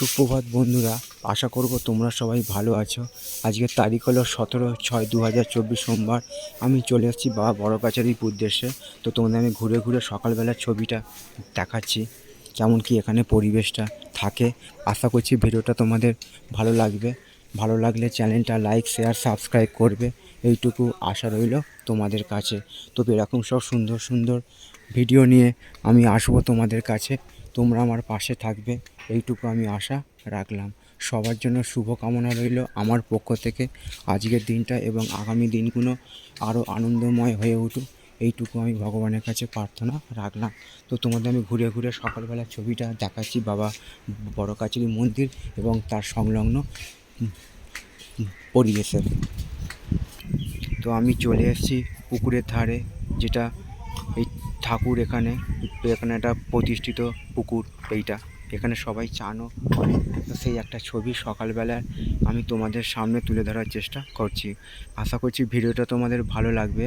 সুপ্রভাত বন্ধুরা, আশা করব তোমরা সবাই ভালো আছো। আজকের তারিখ হলো সতেরো ছয় দু হাজার চব্বিশ সোমবার। আমি চলে এসেছি বাবা বড় কাছারির উদ্দেশ্যে। তো তোমাদের আমি ঘুরে ঘুরে সকালবেলার ছবিটা দেখাচ্ছি, কেমন কি এখানে পরিবেশটা থাকে। আশা করছি ভিডিওটা তোমাদের ভালো লাগবে। ভালো লাগলে চ্যানেলটা লাইক, শেয়ার, সাবস্ক্রাইব করবে। এইটুকু আশা রইল তোমাদের কাছে। তো এরকম সব সুন্দর সুন্দর ভিডিও নিয়ে আমি আসব তোমাদের কাছে। তোমরা আমার পাশে থাকবে। এইটুকু আমি আশা রাখলাম। সবার জন্য শুভকামনা রইল আমার পক্ষ থেকে। আজকের দিনটা এবং আগামী দিনগুলো আরও আনন্দময় হয়ে উঠুক। এইটুকু আমি ভগবানের কাছে প্রার্থনা রাখলাম। তো তোমাদের আমি ঘুরে ঘুরে সকালবেলা ছবিটা দেখাচ্ছি বাবা বড় কাছারি মন্দির এবং তার সংলগ্ন পরিবেশের তো আমি চলে এসেছি পুকুরের ধারে যেটা এই ঠাকুর এখানে এখানে একটা প্রতিষ্ঠিত পুকুর, এইটা। এখানে সবাই চানও করে। সেই একটা ছবি সকালবেলায় আমি তোমাদের সামনে তুলে ধরার চেষ্টা করছি। আশা করছি ভিডিওটা তোমাদের ভালো লাগবে।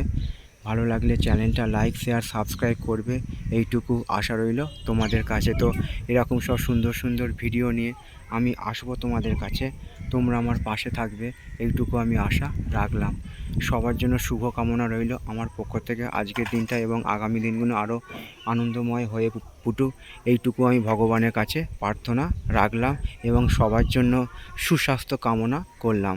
ভালো লাগলে চ্যানেলটা লাইক, শেয়ার, সাবস্ক্রাইব করবে। এইটুকু আশা রইল তোমাদের কাছে। তো এরকম সব সুন্দর সুন্দর ভিডিও নিয়ে আমি আসব তোমাদের কাছে। তোমরা আমার পাশে থাকবে। এইটুকু আমি আশা রাখলাম। সবার জন্য শুভ কামনা রইল আমার পক্ষ থেকে। আজকের দিনটা এবং আগামী দিনগুলো আরও আনন্দময় হয়ে ফুটুক। এইটুকু আমি ভগবানের কাছে প্রার্থনা রাখলাম এবং সবার জন্য সুস্বাস্থ্য কামনা করলাম।